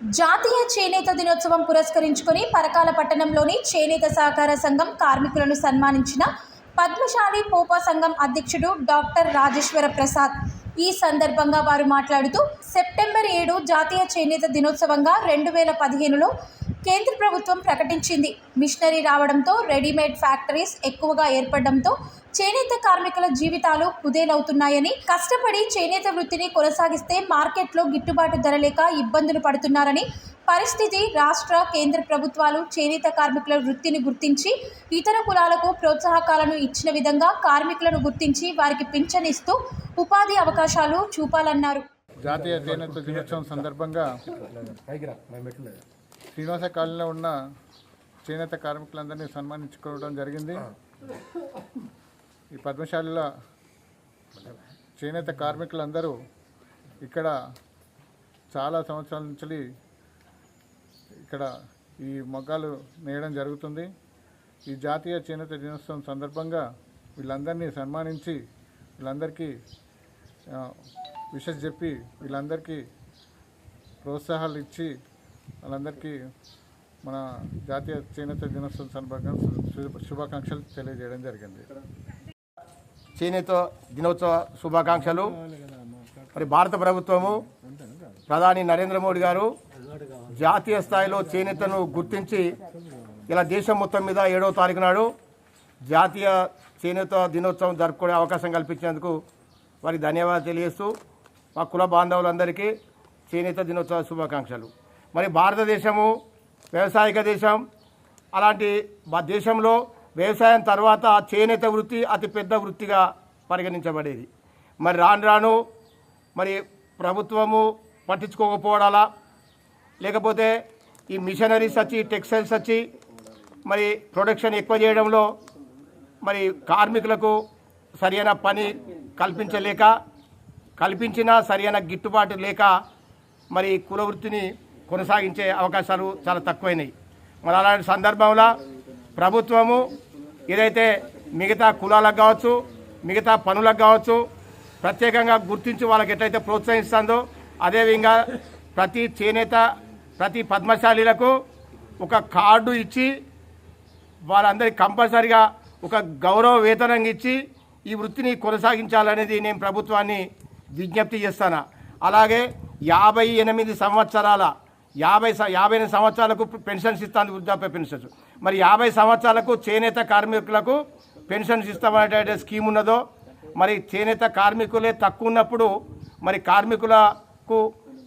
జాతీయ చేనేత దినోత్సవం పురస్కరించుకొని పరకాల పట్టణంలోని చేనేత సహకార సంఘం కార్మికులను సన్మానించిన పద్మశాలి పోపా సంఘం అధ్యక్షుడు డాక్టర్ రాజేశ్వర ప్రసాద్. ఈ సందర్భంగా వారు మాట్లాడుతూ సెప్టెంబర్ ఏడు జాతీయ చేనేత దినోత్సవంగా రెండు వేల పదిహేనులో కేంద్ర ప్రభుత్వం ప్రకటించింది. మిషనరీ రావడంతో రెడీమేడ్ ఫ్యాక్టరీస్ ఎక్కువగా ఏర్పడడంతో చేనేత కార్మికుల జీవితాలు కుదేలవుతున్నాయని కష్టపడి చేనేత వృత్తిని కొనసాగిస్తే మార్కెట్లో గిట్టుబాటు ధర లేక ఇబ్బందులు పడుతున్నారని పరిస్థితి రాష్ట్ర కేంద్ర ప్రభుత్వాలు చేనేత కార్మికుల వృత్తిని గుర్తించి ఇతర కులాలకు ప్రోత్సాహకాలను ఇచ్చిన విధంగా కార్మికులను గుర్తించి వారికి పింఛన్ ఇస్తూ ఉపాధి అవకాశాలు చూపాలన్నారు. జాతీయ చేనేత దినోత్సవం సందర్భంగా శ్రీనివాస కాలనీలో ఉన్న చేనేత కార్మికులందరినీ సన్మానించుకోవడం జరిగింది. ఈ పద్మశాలిలో చేనేత కార్మికులందరూ ఇక్కడ చాలా సంవత్సరాల నుంచి ఇక్కడ ఈ మొగ్గాలు నేయడం జరుగుతుంది. ఈ జాతీయ చేనేత దినోత్సవం సందర్భంగా వీళ్ళందరినీ సన్మానించి వీళ్ళందరికీ విషెస్ చెప్పి వీళ్ళందరికీ ప్రోత్సాహాలు ఇచ్చి వాళ్ళందరికీ మన జాతీయ చేనేత దినోత్సవం సందర్భంగా శుభాకాంక్షలు తెలియజేయడం జరిగింది. చేనేత దినోత్సవ శుభాకాంక్షలు. మరి భారత ప్రభుత్వము ప్రధాని నరేంద్ర మోడీ గారు జాతీయ స్థాయిలో చేనేతను గుర్తించి ఇలా దేశం మొత్తం మీద ఏడవ తారీఖు నాడు జాతీయ చేనేత దినోత్సవం జరుపుకునే అవకాశం కల్పించినందుకు వారికి ధన్యవాదాలు తెలియజేస్తూ మా కుల బాంధవులందరికీ చేనేత దినోత్సవ శుభాకాంక్షలు. మరి భారతదేశము వ్యవసాయక దేశం అలాంటి మా దేశంలో వ్యవసాయం తర్వాత చేనేత వృత్తి అతి పెద్ద వృత్తిగా పరిగణించబడేది. మరి రాను రాను మరి ప్రభుత్వము పట్టించుకోకపోవడాలా? లేకపోతే ఈ మిషనరీస్ వచ్చి టెక్స్టైల్స్ వచ్చి మరి ప్రొడక్షన్ ఎక్కువ చేయడంలో మరి కార్మికులకు సరైన పని కల్పించలేక కల్పించినా సరైన గిట్టుబాటు లేక మరి కుల వృత్తిని కొనసాగించే అవకాశాలు చాలా తక్కువైనాయి. మరి అలాంటి సందర్భంలో ప్రభుత్వము ఏదైతే మిగతా కులాలకు కావచ్చు మిగతా పనులకు కావచ్చు ప్రత్యేకంగా గుర్తించి వాళ్ళకి ఎట్లయితే ప్రోత్సహిస్తుందో అదేవిధంగా ప్రతి చేనేత ప్రతి పద్మశాలీలకు ఒక కార్డు ఇచ్చి వాళ్ళందరికీ కంపల్సరిగా ఒక గౌరవ వేతనం ఇచ్చి ఈ వృత్తిని కొనసాగించాలనేది నేను ప్రభుత్వాన్ని విజ్ఞప్తి చేస్తాను. అలాగే యాభై ఎనిమిది సంవత్సరాల యాభై యాభై ఎనిమిది సంవత్సరాలకు పెన్షన్స్ ఇస్తాను వృద్ధాప్య పెన్షన్స్. మరి యాభై సంవత్సరాలకు చేనేత కార్మికులకు పెన్షన్స్ ఇస్తామనే స్కీమ్ ఉన్నదో మరి చేనేత కార్మికులే తక్కువ ఉన్నప్పుడు మరి కార్మికులకు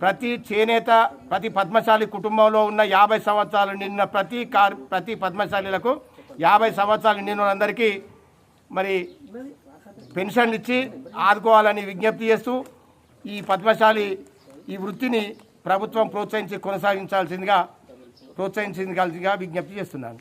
ప్రతి చేనేత ప్రతి పద్మశాలి కుటుంబంలో ఉన్న యాభై సంవత్సరాలు నిన్న ప్రతి కార్ ప్రతి పద్మశాలీలకు యాభై సంవత్సరాలు నిన్న వాళ్ళందరికీ మరి పెన్షన్ ఇచ్చి ఆదుకోవాలని విజ్ఞప్తి చేస్తూ ఈ పద్మశాలి ఈ వృత్తిని ప్రభుత్వం ప్రోత్సహించి కొనసాగించాల్సిందిగా ప్రోత్సహించాల్సిందిగా విజ్ఞప్తి చేస్తున్నాను.